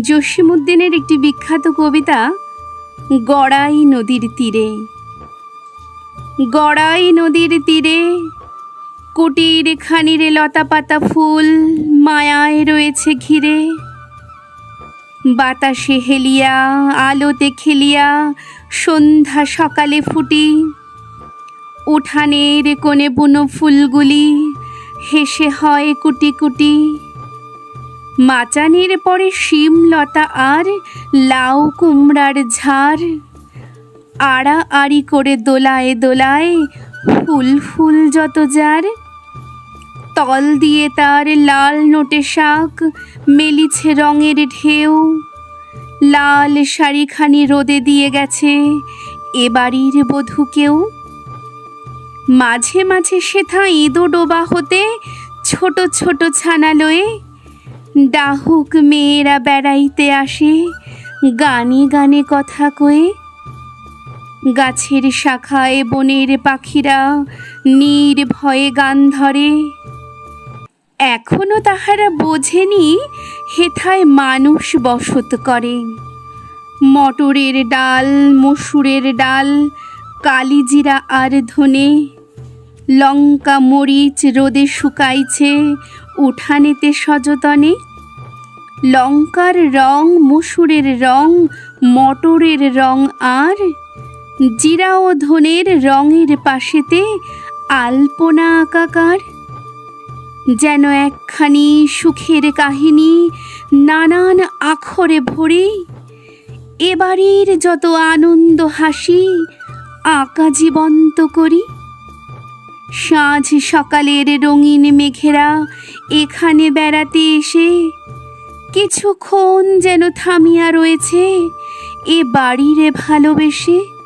জসিমুদ্দিনের একটি বিখ্যাত কবিতা, গড়াই নদীর তীরে। গড়াই নদীর তীরে কুটির খানিরে লতা পাতা ফুল মায়ায় রয়েছে ঘিরে। বাতাসে হেলিয়া, আলোতে খেলিয়া সন্ধ্যা সকালে ফুটি। উঠানের কোণে বুনো ফুলগুলি হেসে হয় কুটি কুটি। মাচানির পরে শিমলতা আর, লাউ কুমড়ার ঝাড় আড়া আড়ি করে দোলায় দোলায় ফুল ফুল যত যার। তল দিয়ে তার লাল নোটে শাক, মেলিছে রঙের ঢেউ। লাল শাড়িখানি রোদে দিয়ে গেছে এ বাড়ির বধূ কেউ। মাঝে মাঝে সেথা ইঁদো ডোবা হতে ছোট ছোট ছানা লয়ে ডাহুক মেয়েরা বেড়াইতে আসে, গানে গানে কথা কয়ে। গাছের শাখায় বনের পাখিরা নীর ভয়ে গান ধরে। এখনও তাহারা বোঝেনি হেথায় মানুষ বসত করে। মটরের ডাল, মসুরের ডাল, কালিজিরা আর ধনে। লঙ্কা, মরিচ রোদে শুকাইছে উঠানেতে সযতনে, লঙ্কার রং, মসুরের রং, মটরের রং আর জিরা ও ধনের রঙের পাশেতে আলপনা আকাকার। যেন একখানি সুখের কাহিনী নানান আখরে ভরে, এবারের যত আনন্দ হাসি আঁকা জীবন্ত করি। সাঁঝ সকালের রঙিন মেঘেরা এখানে বেড়াতে এসে কিছুক্ষণ যেন থামিয়া রয়েছে এ বাড়িরে ভালোবেসে।